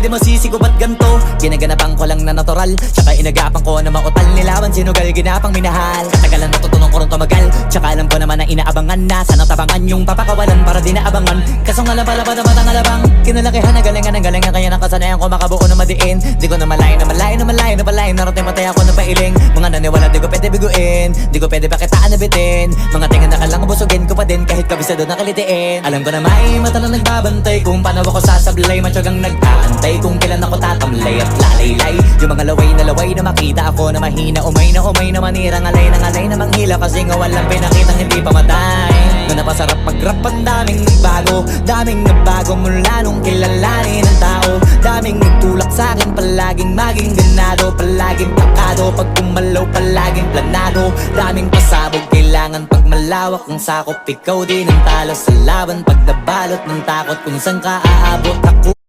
di masisi ko ba't ganto. Ginaganapan ko lang na natural. Tsaka inagapan ko na mautal. Nilawan Sinugal ginapang minahal. Katagalan rin tumagal Tsaka alam ko naman na inaabangan na. Sana tabangan yung papakawalan para di naabangan Kaso nga pala pa naman ang alabang Kinalakihan na galingan ng galingan Kaya nakasanayan ko makabuo na madiin. Di ko na malayo na malayo na malayo na malayo Narating matay ako na pailing. Mga naniwala di ko pwede biguin. Di ko pwede pakitaan na bitin. Mga tinga na kalang busugin ko pa din. Kahit kabisado na kalitiin. Alam ko na may mata na nagbabantay. Kung paano ako sasablay Matyagang nag-aantay Kung kailan ako tatamlay at lalaylay. Yung mga laway na laway na makita ako na mahina. Umay na umay na manira Ngalay na ngalay na manghila Kasi nga walang pinakitang hindi pamatay Na napasarap mag-rap ang daming nagbago Daming nagbago mula nung kilalanin ng tao. Daming nagtulak sa akin Palaging maging ganado. Palaging pakado Pag kumalaw palaging planado. Daming pasabog Kailangan pag malawak ang sakop. Ikaw din ang talo sa laban Pag nabalot ng takot. Kung saan ka aabot Ako